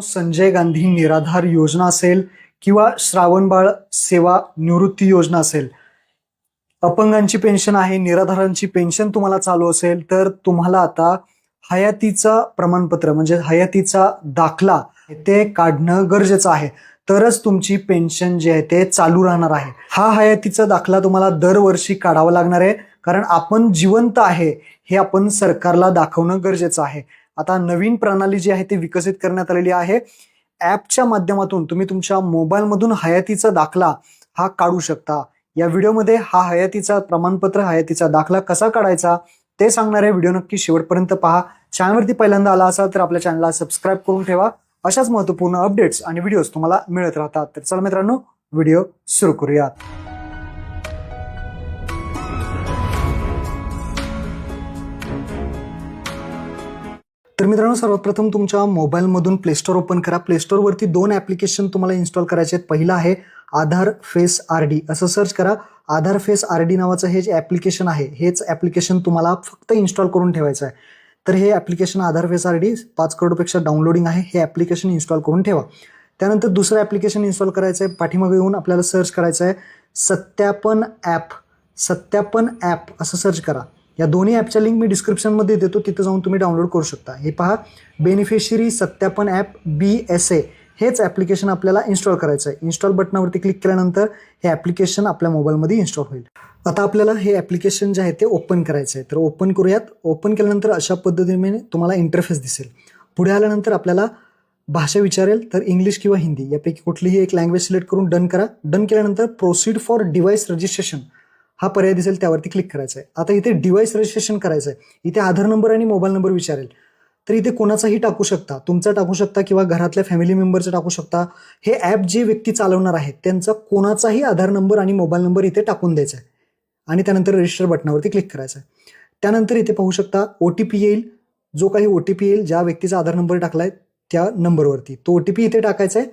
संजय गांधी निराधार योजना असेल किंवा श्रावणबाळ सेवा निवृत्ती योजना असेल. अपंगांची पेन्शन आहे निराधारांची पेन्शन तुम्हाला चालू असेल तर तुम्हाला आता हयातीचा प्रमाणपत्र म्हणजे हयातीचा दाखला ते काढणं गरजेचं आहे. तरच तुमची पेन्शन जी आहे ते चालू राहणार आहे. हा हयातीचा दाखला तुम्हाला दरवर्षी काढावा लागणार आहे कारण आपण जिवंत आहे हे आपण सरकारला दाखवणं गरजेचं आहे. आता नवीन प्रणाली जी आहे ती विकसित करण्यात आलेली आहे. ॲपच्या माध्यमातून तुम्ही तुमच्या मोबाईलमधून हयातीचा दाखला हा काढू शकता. या व्हिडिओमध्ये हा हयातीचा प्रमाणपत्र हयातीचा दाखला कसा काढायचा ते सांगणारे व्हिडिओ नक्की शेवटपर्यंत पहा. चॅनलवरती पहिल्यांदा आला असाल तर आपल्या चॅनलला सबस्क्राईब करून ठेवा. अशाच महत्त्वपूर्ण अपडेट्स आणि व्हिडिओज तुम्हाला मिळत राहतात. तर चला मित्रांनो व्हिडिओ सुरू करूयात. मित्रांनो सर्वप्रथम तुमच्या मोबाईलमधून प्लेस्टोर ओपन करा. प्लेस्टोरवरती दोन ॲप्लिकेशन तुम्हाला इन्स्टॉल करायचे आहेत. पहिलं आहे आधार फेस आर डी असं सर्च करा. आधार फेस आर डी नावाचं हे जे ॲप्लिकेशन आहे हेच ॲप्लिकेशन तुम्हाला फक्त इन्स्टॉल करून ठेवायचं आहे. तर हे application Aadhaar face R D पाच करोडपेक्षा डाउनलोडिंग आहे. हे ॲप्लिकेशन इन्स्टॉल करून ठेवा. त्यानंतर दुसरं ॲप्लिकेशन इन्स्टॉल करायचं आहे. पाठीमागे येऊन आपल्याला सर्च करायचं आहे. सत्यापन ॲप सत्यापन ॲप असं सर्च करा. या दोन्ही ॲपच्या लिंक मी डिस्क्रिप्शनमध्ये देतो तिथं जाऊन तुम्ही डाउनलोड करू शकता. हे पहा बेनिफिशरी सत्यापन ॲप बी एस ए हेच ॲप्लिकेशन आपल्याला इन्स्टॉल करायचं आहे. इन्स्टॉल बटनावरती क्लिक केल्यानंतर हे ॲप्लिकेशन आपल्या मोबाईलमध्ये इन्स्टॉल होईल. आता आपल्याला हे ॲप्लिकेशन जे आहे ते ओपन करायचं आहे. तर ओपन करूयात. ओपन केल्यानंतर अशा पद्धतीने तुम्हाला इंटरफेस दिसेल. पुढे आल्यानंतर आपल्याला भाषा विचारेल तर इंग्लिश किंवा हिंदी. यापैकी कुठलीही एक लँग्वेज सिलेक्ट करून डन करा. डन केल्यानंतर प्रोसीड फॉर डिव्हाइस रजिस्ट्रेशन हा पर्याय दिसेल त्यावरती क्लिक करायचं आहे आता इथे डिव्हाइस रजिस्ट्रेशन करायचं आहे इथे आधार नंबर आणि मोबाईल नंबर विचारेल. तर इथे कोणाचाही टाकू शकता तुमचा टाकू शकता किंवा घरातल्या फॅमिली मेंबरचं टाकू शकता हे ॲप जे व्यक्ती चालवणार आहेत त्यांचा कोणाचाही आधार नंबर आणि मोबाईल नंबर इथे टाकून द्यायचा आहे आणि त्यानंतर रजिस्टर बटनावरती क्लिक करायचं आहे त्यानंतर इथे पाहू शकता ओ टी पी येईल. जो काही ओ टी पी येईल ज्या व्यक्तीचा आधार नंबर टाकला आहे त्या नंबरवरती तो ओ टी पी इथे टाकायचा आहे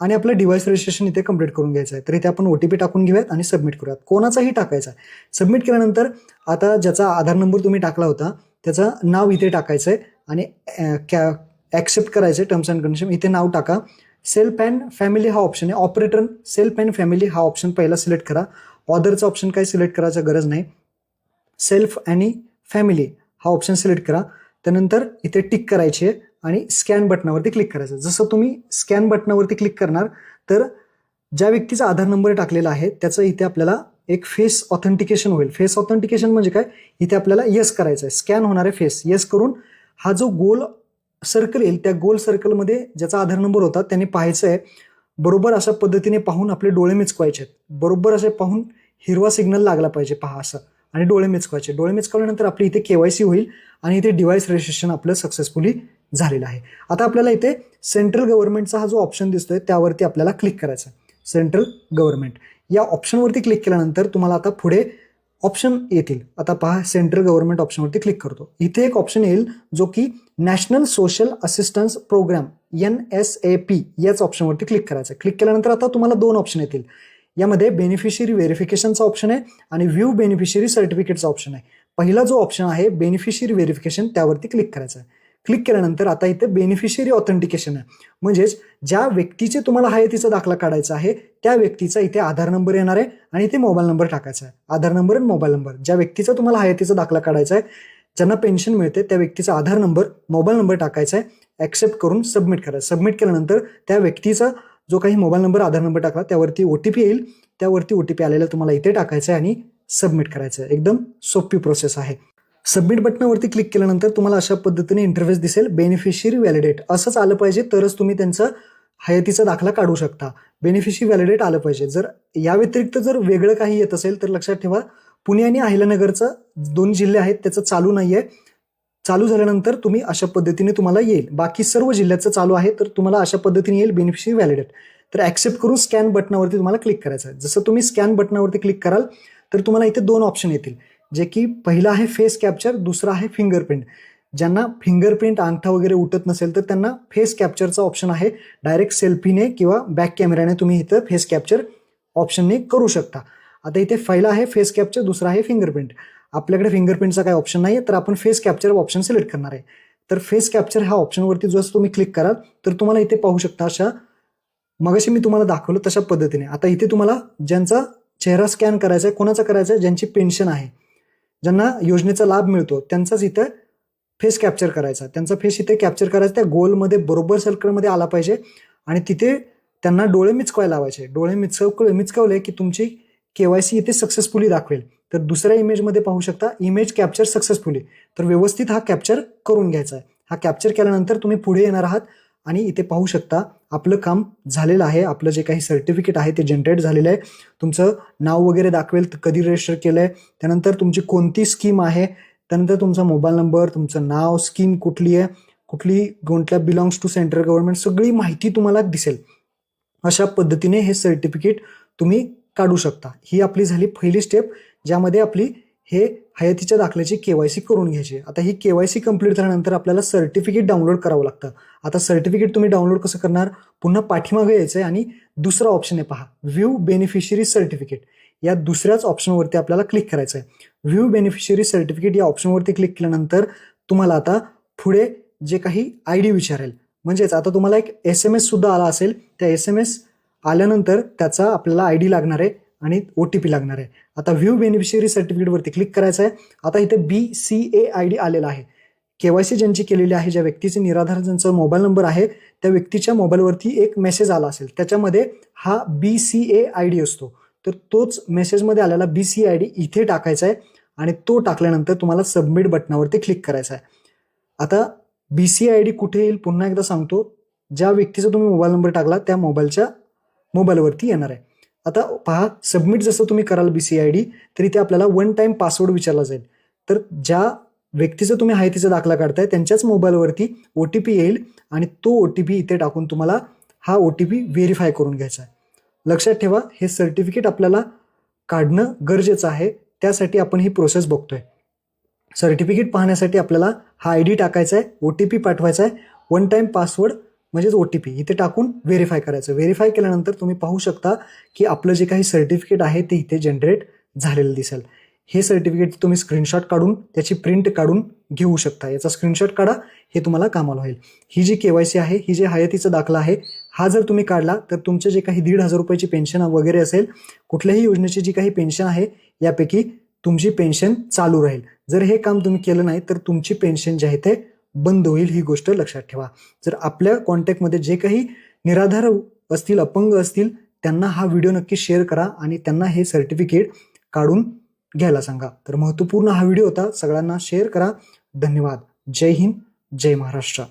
आणि आपलं डिव्हाइस रजिस्ट्रेशन इथे कंप्लीट करून घ्यायचं आहे. तर इथे आपण ओ टी पी टाकून घेऊयात आणि सबमिट करूयात. कोणाचाही टाकायचा आहे. सबमिट केल्यानंतर आता ज्याचा आधार नंबर तुम्ही टाकला होता त्याचं नाव इथे टाकायचं आहे आणि कॅ ॲक्सेप्ट करायचं आहे टर्म्स अँड कंडिशन इथे नाव टाका. सेल्फ अँड फॅमिली हा ऑप्शन आहे. ऑपरेटर सेल्फ अँड फॅमिली हा ऑप्शन पहिला सिलेक्ट करा. ऑदरचा ऑप्शन काही सिलेक्ट करायचं गरज नाही. सेल्फ आणि फॅमिली हा ऑप्शन सिलेक्ट करा. त्यानंतर इथे टिक करायची आहे. आणि स्कॅन बटनावरती क्लिक करायचं. जसं तुम्ही स्कॅन बटनावरती क्लिक करणार तर ज्या व्यक्तीचा आधार नंबर टाकलेला आहे त्याचं इथे आपल्याला एक फेस ऑथेंटिकेशन होईल. फेस ऑथेंटिकेशन म्हणजे काय? इथे आपल्याला येस करायचं आहे स्कॅन होणारे फेस येस करून हा जो गोल सर्कल येईल त्या गोल सर्कलमध्ये ज्याचा आधार नंबर होता त्याने पाहायचं आहे बरोबर अशा पद्धतीने पाहून आपले डोळे मिचकवायचे आहेत बरोबर असे पाहून हिरवा सिग्नल लागला पाहिजे. पहा असं. आणि डोळे मिचकवायचे डोळे मिचकवल्यानंतर आपली इथे केवायसी होईल आणि इथे डिव्हाइस रजिस्ट्रेशन आपलं सक्सेसफुली झालेलं आहे. आता आपल्याला इथे सेंट्रल गव्हर्नमेंटचा हा जो ऑप्शन दिसतोय त्यावरती आपल्याला क्लिक करायचा सेंट्रल गव्हर्नमेंट या ऑप्शनवरती क्लिक केल्यानंतर तुम्हाला आता पुढे ऑप्शन येतील. आता पहा सेंट्रल गव्हर्नमेंट ऑप्शनवरती क्लिक करतो. इथे एक ऑप्शन येईल जो की national social assistance programme N S A P याच ऑप्शनवरती क्लिक करायचं क्लिक केल्यानंतर आता तुम्हाला दोन ऑप्शन येतील. यामध्ये बेनिफिशियरी व्हेरिफिकेशनचा ऑप्शन आहे आणि व्ह्यू बेनिफिशियरी सर्टिफिकेटचा ऑप्शन आहे. पहिला जो ऑप्शन आहे बेनिफिशियरी व्हेरिफिकेशन त्यावरती क्लिक करायचं आहे. क्लिक केल्यानंतर आता इथे बेनिफिशियरी ऑथेंटिकेशन आहे. म्हणजेच ज्या व्यक्तीचे तुम्हाला हयातीचा दाखला काढायचा आहे त्या व्यक्तीचा इथे आधार नंबर येणार आहे आणि इथे मोबाईल नंबर टाकायचा आहे. आधार नंबर आणि मोबाईल नंबर ज्या व्यक्तीचा तुम्हाला हयातीचा दाखला काढायचा आहे ज्यांना पेन्शन मिळते त्या व्यक्तीचा आधार नंबर मोबाईल नंबर टाकायचा आहे ॲक्सेप्ट करून सबमिट करायचं सबमिट केल्यानंतर त्या व्यक्तीचा जो काही मोबाईल नंबर आधार नंबर टाकला त्यावरती ओ टी पी येईल. त्यावरती ओ टी पी आलेला तुम्हाला इथे टाकायचं आहे आणि सबमिट करायचं आहे. एकदम सोपी प्रोसेस आहे. सबमिट बटनावरती क्लिक केल्यानंतर तुम्हाला अशा पद्धतीने इंटरफेस दिसेल. बेनिफिशियरी व्हॅलिडेट असंच आलं पाहिजे तरच तुम्ही त्यांचं हयातीचा दाखला काढू शकता. बेनिफिशियरी व्हॅलिडेट आलं पाहिजे. जर या व्यतिरिक्त जर वेगळं काही येत असेल तर लक्षात ठेवा. पुणे आणि अहिल्यानगरचं दोन जिल्हे आहेत त्याचं चालू नाही आहे चालू झाल्यानंतर तुम्ही अशा पद्धतीने तुम्हाला येईल. बाकी सर्व जिल्ह्याचं चालू आहे तर तुम्हाला अशा पद्धतीने येईल बेनिफिशियरी व्हॅलिडेट तर ॲक्सेप्ट करून स्कॅन बटनावरती तुम्हाला क्लिक करायचं आहे. जसं तुम्ही स्कॅन बटनावरती क्लिक कराल तर तुम्हाला इथे दोन ऑप्शन येतील. जे की पहिलं आहे फेस कॅप्चर दुसरं आहे फिंगरप्रिंट ज्यांना फिंगरप्रिंट अंगठा वगैरे उठत नसेल तर त्यांना फेस कॅप्चरचा ऑप्शन आहे. डायरेक्ट सेल्फीने किंवा बॅक कॅमेऱ्याने तुम्ही इथं फेस कॅप्चर ऑप्शनने करू शकता. आता इथे पहिला आहे फेस कॅप्चर दुसरा आहे फिंगरप्रिंट आपल्याकडे फिंगरप्रिंटचा काही ऑप्शन नाही आहे तर आपण फेस कॅप्चर ऑप्शन सिलेक्ट करणार आहे. तर फेस कॅप्चर ह्या ऑप्शनवरती जसं तुम्ही क्लिक कराल तर तुम्हाला इथे पाहू शकता अशा मगाशी मी तुम्हाला दाखवलं तशा पद्धतीने. आता इथे तुम्हाला ज्यांचा चेहरा स्कॅन करायचा आहे कोणाचा करायचा आहे ज्यांची पेन्शन आहे ज्यांना योजनेचा लाभ मिळतो त्यांचाच इथं फेस कॅप्चर करायचा. त्यांचा फेस इथे कॅप्चर करायचा त्या गोलमध्ये बरोबर सर्कलमध्ये आला पाहिजे. आणि तिथे त्यांना डोळे मिचकवायला लावायचे. डोळे मिचकवले मिचकवले की तुमची केवायसी इथे सक्सेसफुली दाखवेल. तर दुसऱ्या इमेजमध्ये पाहू शकता इमेज कॅप्चर सक्सेसफुली तर व्यवस्थित हा कॅप्चर करून घ्यायचा आहे. हा कॅप्चर केल्यानंतर तुम्ही पुढे येणार आहात आणि इथे पाहू शकता आपलं काम झालेलं आहे. आपलं जे काही सर्टिफिकेट आहे ते जनरेट झालेलं आहे. तुमचं नाव वगैरे दाखवेल कधी रजिस्टर केलं आहे त्यानंतर तुमची कोणती स्कीम आहे त्यानंतर तुमचा मोबाईल नंबर तुमचं नाव स्कीम कुठली आहे कुठली कोणत्या बिलॉंग्स टू सेंट्रल गव्हर्नमेंट सगळी माहिती तुम्हाला दिसेल. अशा पद्धतीने हे सर्टिफिकेट तुम्ही काढू शकता. ही आपली झाली पहिली स्टेप ज्यामध्ये आपली हे हयातीच्या दाखल्याची के वाय सी करून घ्यायची. आता ही के वाय सी कंप्लीट झाल्यानंतर आपल्याला सर्टिफिकेट डाउनलोड करावं लागतं. आता सर्टिफिकेट तुम्ही डाउनलोड कसं करणार? पुन्हा पाठीमागे यायचं आहे आणि दुसरा ऑप्शन आहे पहा. व्ह्यू बेनिफिशियरी सर्टिफिकेट या दुसऱ्याच ऑप्शनवरती आपल्याला क्लिक करायचं आहे व्ह्यू बेनिफिशियरी सर्टिफिकेट या ऑप्शनवरती क्लिक केल्यानंतर तुम्हाला आता पुढे जे काही आय डी विचारेल. म्हणजेच आता तुम्हाला एक एस एम एस सुद्धा आला असेल. त्या एस एम एस आल्यानंतर त्याचा आपल्याला आय डी लागणार आहे. आणि ओ टी पी लागणार आहे. आता व्ह्यू बेनिफिशियरी सर्टिफिकेटवरती क्लिक करायचं आहे. आता इथे B C A I D आलेला आहे. केवायसी ज्यांची केलेली आहे ज्या व्यक्तीचे निराधार ज्यांचा मोबाईल नंबर आहे त्या व्यक्तीच्या मोबाईलवरती एक मेसेज आला असेल. त्याच्यामध्ये हा B C A I D असतो. तर तोच मेसेजमध्ये आलेला बी सी आय डी इथे टाकायचा आहे. आणि तो टाकल्यानंतर तुम्हाला सबमिट बटनावरती क्लिक करायचा आहे. आता बी सी आय डी कुठे येईल? पुन्हा एकदा सांगतो. ज्या व्यक्तीचा तुम्ही मोबाईल नंबर टाकला त्या मोबाईलच्या मोबाईलवरती येणार आहे. आता पहा सबमिट जसं तुम्ही कराल बी सी आय डी तर इथे आपल्याला वन टाईम पासवर्ड विचारला जाईल. तर ज्या व्यक्तीचा तुम्ही हायतीचा दाखला काढताय त्यांच्याच मोबाईलवरती ओ टी पी येईल आणि तो ओ टी पी इथे टाकून तुम्हाला हा ओ टी पी व्हेरीफाय करून घ्यायचा आहे. लक्षात ठेवा हे सर्टिफिकेट आपल्याला काढणं गरजेचं आहे. त्यासाठी आपण ही प्रोसेस बघतोय. सर्टिफिकेट पाहण्यासाठी आपल्याला हा आय डी टाकायचा आहे ओ टी पी पाठवायचा आहे. वन टाईम पासवर्ड म्हणजेच ओ टी पी इथे टाकून व्हेरीफाय करायचं. व्हेरीफाय केल्यानंतर तुम्ही पाहू शकता की आपलं जे काही सर्टिफिकेट आहे ते इथे जनरेट झालेलं दिसेल. हे सर्टिफिकेट तुम्ही स्क्रीनशॉट काढून त्याची प्रिंट काढून घेऊ शकता. याचा स्क्रीनशॉट काढा हे तुम्हाला कामाला होईल. ही जी के वाय सी आहे ही जे हयातीचा दाखला आहे हा जर तुम्ही काढला तर तुमचे जे काही दीड हजार रुपयाची पेन्शन वगैरे असेल कुठल्याही योजनेची जी काही पेन्शन आहे यापैकी तुमची पेन्शन चालू राहील. जर हे काम तुम्ही केलं नाही तर तुमची पेन्शन जे आहे ते बंद होईल ही गोष्ट लक्षात ठेवा. जर आपल्या कॉन्टॅक्टमध्ये जे काही निराधार असतील अपंग असतील त्यांना हा व्हिडिओ नक्की शेअर करा आणि त्यांना हे सर्टिफिकेट काढून घ्यायला सांगा. तर महत्त्वपूर्ण हा व्हिडिओ होता. सगळ्यांना शेअर करा. धन्यवाद. जय हिंद. जय महाराष्ट्र.